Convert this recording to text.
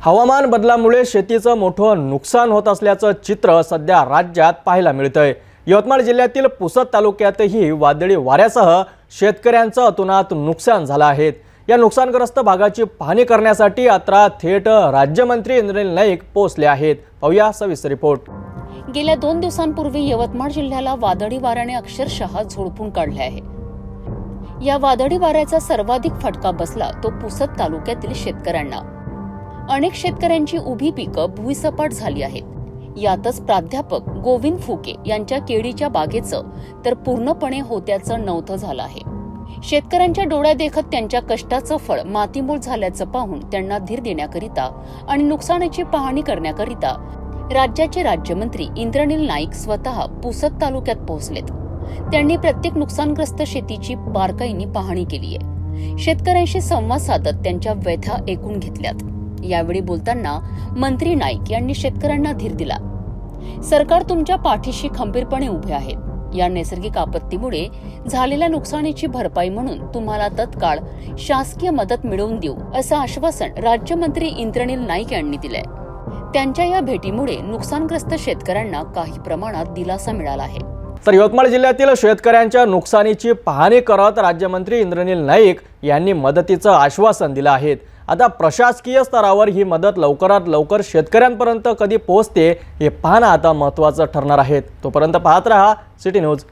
हवामान बदलामुळे शेतीचं मोठं नुकसान होत असल्याचं चित्र सध्या राज्यात पाहायला मिळतंय. यवतमाळ जिल्ह्यातील पुसद तालुक्यातही वादळी वाऱ्यासह शेतकऱ्यांचं अतुनात नुकसान झालं आहे. या नुकसानग्रस्त भागाची पाहणी करण्यासाठी आता थेट राज्यमंत्री इंद्रनील नाईक पोहोचले आहेत. पाहूया सविस्तर रिपोर्ट. गेल्या दोन दिवसांपूर्वी यवतमाळ जिल्ह्याला वादळी वाऱ्याने अक्षरशः झोडपून काढले आहे. या वादळी वाऱ्याचा सर्वाधिक फटका बसला तो पुसद तालुक्यातील शेतकऱ्यांना. अनेक शेतकऱ्यांची उभी पिकं भुईसपाट झाली आहेत. यातच प्राध्यापक गोविंद फुके यांच्या केळीच्या बागेचं तर पूर्णपणे होत्याचं नव्हतं झालं आहे. शेतकऱ्यांच्या डोळ्या देखत त्यांच्या कष्टाचं फळ मातीमूळ झाल्याचं पाहून त्यांना धीर देण्याकरिता आणि नुकसानाची पाहणी करण्याकरिता राज्याचे राज्यमंत्री इंद्रनील नाईक स्वतः पुसद तालुक्यात पोहोचलेत. त्यांनी प्रत्येक नुकसानग्रस्त शेतीची बारकाईने पाहणी केली आहे शेतकऱ्यांशी संवाद साधत त्यांच्या व्यथा ऐकून घेतल्यात. यावेळी बोलताना मंत्री नाईक यांनी शेतकऱ्यांना धीर दिला. सरकार तुमच्या पाठीशी खंबीरपणे उभे आहेत या नैसर्गिक आपत्तीमुळे झालेल्या नुकसानीची भरपाई म्हणून तुम्हाला तत्काळ शासकीय मदत मिळवून देऊ असं आश्वासन राज्यमंत्री इंद्रनील नाईक यांनी दिलंय. त्यांच्या या भेटीमुळे नुकसानग्रस्त शेतकऱ्यांना काही प्रमाणात दिलासा मिळाला आहे. तर यवतमाळ जिल्ह्यातील शेतकऱ्यांच्या नुकसानीची पाहणी करत राज्यमंत्री इंद्रनील नाईक यांनी मदतीचं आश्वासन दिलं आहे. आता प्रशासकीय स्तरावर ही मदत लवकरात लवकर शेतकऱ्यांपर्यंत कधी पोहोचते हे पाहणं आता महत्त्वाचं ठरणार आहे. तोपर्यंत पाहत रहा सिटी न्यूज.